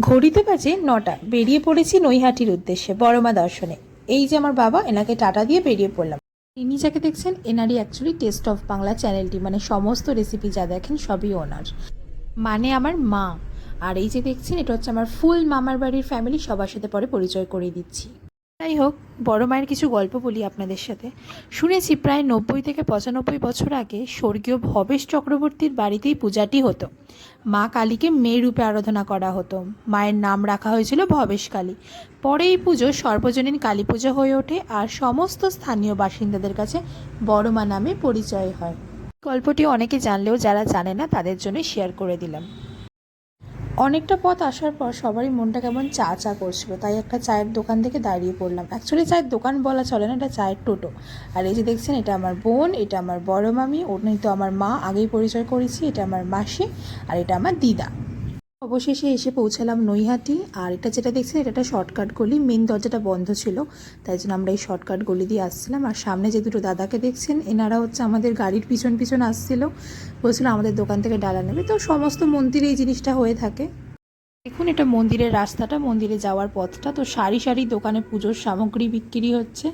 ঘড়িতে বাজে নটা। বেরিয়ে পড়েছি নৈহাটির উদ্দেশ্যে, বড়মা দর্শনে। এই যে আমার বাবা, এনাকে টাটা দিয়ে বেরিয়ে পড়লাম। তিনি যাকে দেখছেন, এনারই অ্যাকচুয়ালি টেস্ট অফ বাংলা চ্যানেলটি মানে সমস্ত রেসিপি যা দেখেন সবই ওনার। মানে আমার মা। আর এই যে দেখছেন, এটা হচ্ছে আমার ফুল মামার বাড়ির ফ্যামিলি সবার সাথে পরে পরিচয় করিয়ে দিচ্ছি। যাই হোক, বড় মায়ের কিছু গল্প বলি আপনাদের সাথে। শুনেছি প্রায় নব্বই থেকে পঁচানব্বই বছর আগে স্বর্গীয় ভবেশ চক্রবর্তীর বাড়িতেই পূজাটি হতো। মা কালীকে মেয়ে রূপে আরাধনা করা হতো। মায়ের নাম রাখা হয়েছিল ভবেশ কালী। পরে এই পুজো সর্বজনীন কালী পুজো হয়ে ওঠে আর সমস্ত স্থানীয় বাসিন্দাদের কাছে বড় মা নামে পরিচয় হয়। গল্পটি অনেকে জানলেও যারা জানে না, তাদের জন্য শেয়ার করে দিলাম। অনেকটা পথ আসার পর সবারই মনটা কেমন চা চা করছিল। তাই একটা চায়ের দোকান থেকে দাঁড়িয়ে পড়লাম। অ্যাকচুয়ালি চায়ের দোকান বলা চলে না, এটা চায়ের টোটো। আর এই যে দেখছেন, এটা আমার বোন, এটা আমার বড় মামি, ওর নেই তো আমার মা, আগেই পরিচয় করেছি, এটা আমার মাসি, আর এটা আমার দিদা। অবশেষে এসে পৌঁছালাম নৈহাটি। আর এটা যেটা দেখছেন, এটা একটা শর্টকাট গলি। মেন দরজাটা বন্ধ ছিল। তাই জন্য আমরা এই শর্টকাট গলি দিয়ে আসছিলাম। আর সামনে যে দুটো দাদাকে দেখছেন, এনারা হচ্ছে আমাদের গাড়ির পিছন পিছন আসছিল। বলছিল আমাদের দোকান থেকে ডালা নেবে। তো সমস্ত মন্দিরে এই জিনিসটা হয়ে থাকে। দেখুন, এটা মন্দিরের রাস্তাটা, মন্দিরে যাওয়ার পথটা। তো সারি সারি দোকানে পুজোর সামগ্রী বিক্রি হচ্ছে।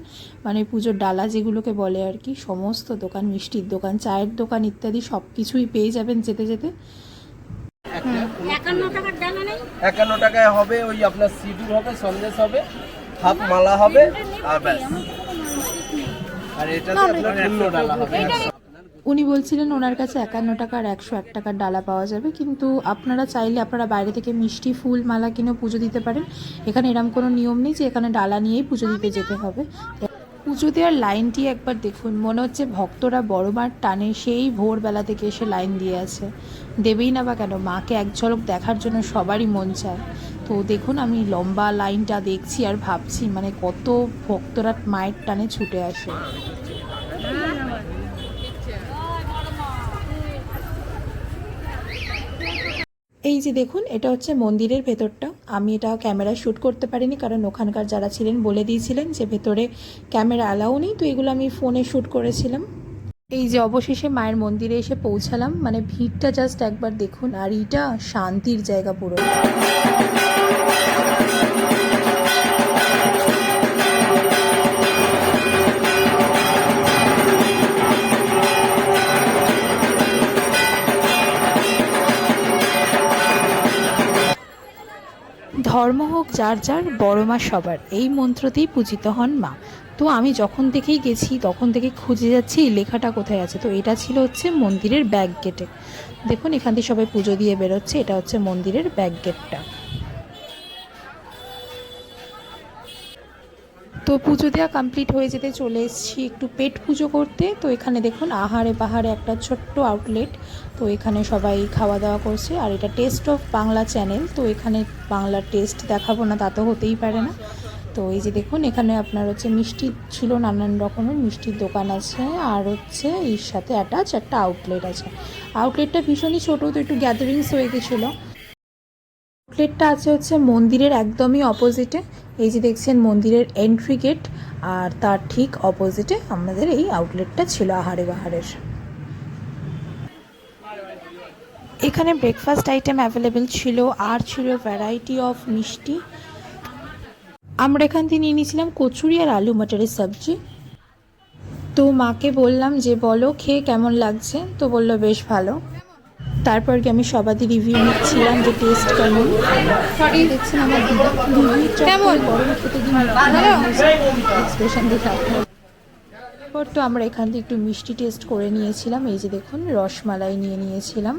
মানে পুজোর ডালা যেগুলোকে বলে আর কি, সমস্ত দোকান, মিষ্টির দোকান, চায়ের দোকান ইত্যাদি সব কিছুই পেয়ে যাবেন যেতে যেতে। একান্ন টাকায় হবে ওই আপনার সিঁদুর হবে সন্দেশ হবে হাফ মালা হবে আর ব্যাস। আর এটাতে আপনার পূর্ণ ডালা হবে। উনি বলছিলেন ওনার কাছে একান্ন টাকার একশো এক টাকার ডালা পাওয়া যাবে কিন্তু আপনারা চাইলে আপনারা বাইরে থেকে মিষ্টি ফুল মালা কিনেও পুজো দিতে পারেন। এখানে এরম কোনো নিয়ম নেই যে এখানে ডালা নিয়েই পুজো দিতে যেতে হবে। পুজো দেওয়ার লাইনটি একবার দেখুন। মনে হচ্ছে ভক্তরা বড় মার টানে, সেই ভোরবেলা থেকে এসে লাইন দিয়ে আছে। দেবেই না বা কেন, মাকে এক ঝলক দেখার জন্য সবারই মন চায়। তো দেখুন, আমি লম্বা লাইনটা দেখছি আর ভাবছি মানে কত ভক্তরা মায়ের টানে ছুটে আসে। এই যে দেখুন, এটা হচ্ছে মন্দিরের ভেতরটা। আমি এটা ক্যামেরা শ্যুট করতে পারিনি, কারণ ওখানকার যারা ছিলেন বলে দিয়েছিলেন যে ভেতরে ক্যামেরা অ্যালাউ নেই, তো এগুলো আমি ফোনে শ্যুট করেছিলাম। এই যে অবশেষে মায়ের মন্দিরে এসে পৌঁছালাম মানে ভিড়টা জাস্ট একবার দেখুন, আর এটা শান্তির জায়গা পুরো। ধর্ম হোক, যার যার, বড় মা সবার। এই মন্ত্রতেই পূজিত হন মা। তো আমি যখন থেকেই গেছি, তখন থেকে খুঁজে যাচ্ছি লেখাটা কোথায় আছে? তো এটা ছিল হচ্ছে মন্দিরের ব্যাক গেটে দেখুন, এখান থেকে সবাই পুজো দিয়ে বেরোচ্ছে, এটা হচ্ছে মন্দিরের ব্যাক গেটটা তো পুজো দেওয়া কমপ্লিট হয়ে যেতে চলে এসেছি একটু পেট পুজো করতে। তো এখানে দেখুন আহারে পাহাড়ে একটা ছোট্ট আউটলেট তো এখানে সবাই খাওয়া দাওয়া করছে। আর এটা টেস্ট অফ বাংলা চ্যানেল তো এখানে বাংলার টেস্ট দেখাবো না, তা তো হতেই পারে না। তো এই যে দেখুন, এখানে আপনার হচ্ছে মিষ্টি ছিল, নানান রকমের মিষ্টির দোকান আছে। আর হচ্ছে এর সাথে অ্যাটাচ একটা আউটলেট আছে। আউটলেটটা ভীষণই ছোটো, তো একটু গ্যাদারিংস হয়ে গেছিল। আউটলেটটা আছে হচ্ছে মন্দিরের একদমই অপোজিটে এই যে দেখছেন মন্দিরের এন্ট্রি গেট আর তার ঠিক অপোজিটে আমাদের এই আউটলেটটা ছিল আহারে বাহারের। এখানে ব্রেকফাস্ট আইটেম অ্যাভেলেবেল ছিল, আর ছিল ভ্যারাইটি অফ মিষ্টি। আমরা এখান থেকে নিয়ে নিয়েছিলাম কচুরি আর আলু মটরের সবজি। তো মাকে বললাম যে, বলো, খেয়ে কেমন লাগছে? তো বলল, বেশ ভালো। তারপর কি আমি সবারই রিভিউ নিচ্ছিলাম যে টেস্ট কেমন? কেমন? এক্সপ্রেশন তারপর তো আমরা এখান থেকে একটু মিষ্টি টেস্ট করে নিয়েছিলাম। এই যে দেখুন রসমালাই নিয়ে নিয়েছিলাম।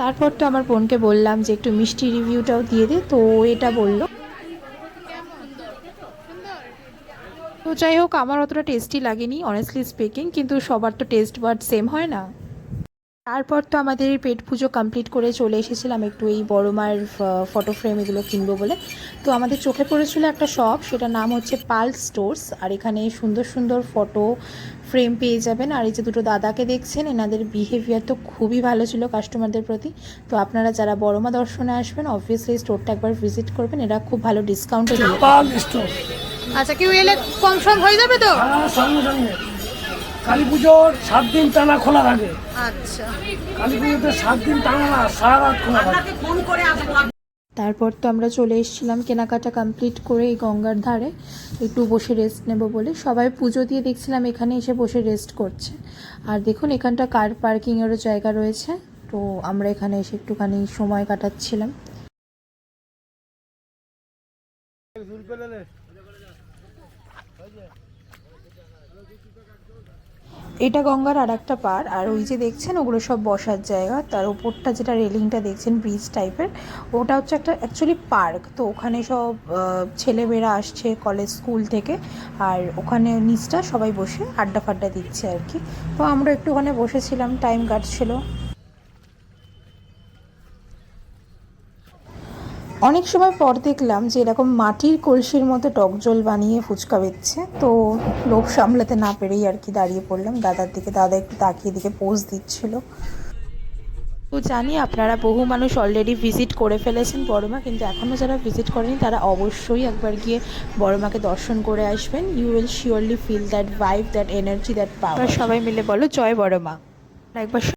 তারপর তো আমার বোনকে বললাম যে একটু মিষ্টি রিভিউটাও দিয়ে দে তো এটা বলল। যাই হোক, আমার অতটা টেস্টি লাগেনি অনেস্টলি স্পিকিং কিন্তু সবার তো টেস্ট বাট সেম হয় না। তারপর তো আমাদের পেট পুজো কমপ্লিট করে চলে এসেছিলাম একটু এই বড় মায়ের ফটো ফ্রেম এগুলো কিনবো বলে। তো আমাদের চোখে পড়েছিল একটা শপ সেটার নাম হচ্ছে পাল স্টোর্স, আর এখানে সুন্দর সুন্দর ফটো ফ্রেম পেয়ে যাবেন। আর এই যে দুটো দাদাকে দেখছেন, এনাদের বিহেভিয়ার তো খুবই ভালো ছিল কাস্টমারদের প্রতি। তো আপনারা যারা বড়মা দর্শনে আসবেন অবভিয়াসলি স্টোরটা একবার ভিজিট করবেন, এরা খুব ভালো ডিসকাউন্টে পাল স্টোর আচ্ছা কেউ এলে কম সম হয়ে যাবে তো? হ্যাঁ সঙ্গে সঙ্গে। কালী পুজোর সাত দিন টানা খোলা থাকে আচ্ছা। কালী পুজোতে সাত দিন টানা না সারা রাত খোলা থাকে। তারপর তো আমরা চলে এসেছিলাম কেনাকাটা কমপ্লিট করে এই গঙ্গার ধারে। একটু বসে রেস্ট নেব বলে। সবাই পুজো দিয়ে দেখছিলাম এখানে এসে বসে রেস্ট করছে। আর দেখুন এখানটা কার পার্কিংয়েরও জায়গা রয়েছে। তো আমরা এখানে এসে একটুখানি সময় কাটাচ্ছিলাম। এটা গঙ্গার আর একটা পার আর ওই যে দেখছেন ওগুলো সব বসার জায়গা, তার উপরটা যেটা রেলিংটা দেখছেন ব্রিজ টাইপের ওটা হচ্ছে একটা অ্যাকচুয়ালি পার্ক তো ওখানে সব ছেলেমেয়েরা আসছে কলেজ স্কুল থেকে, আর ওখানে নিচটা সবাই বসে আড্ডা ফাড্ডা দিচ্ছে আর কি। তো আমরা একটু ওখানে বসেছিলাম টাইম কাটছিল। অনেক সময় পর দেখলাম যে এরকম মাটির কলসির মতো টক জল বানিয়ে ফুচকা বেচছে। তো লোভ সামলাতে না পেরেই আর কি দাঁড়িয়ে পড়লাম। দাদার দিকে, দাদা একটু তাকিয়ে দিকে পোজ দিচ্ছিল। তো জানি আপনারা বহু মানুষ অলরেডি ভিজিট করে ফেলেছেন বড়মা, কিন্তু এখনও যারা ভিজিট করেনি, তারা অবশ্যই একবার গিয়ে বড়মাকে দর্শন করে আসবেন। You will surely feel that vibe that energy that power সবাই মিলে বলো, জয় বড়মা। একবার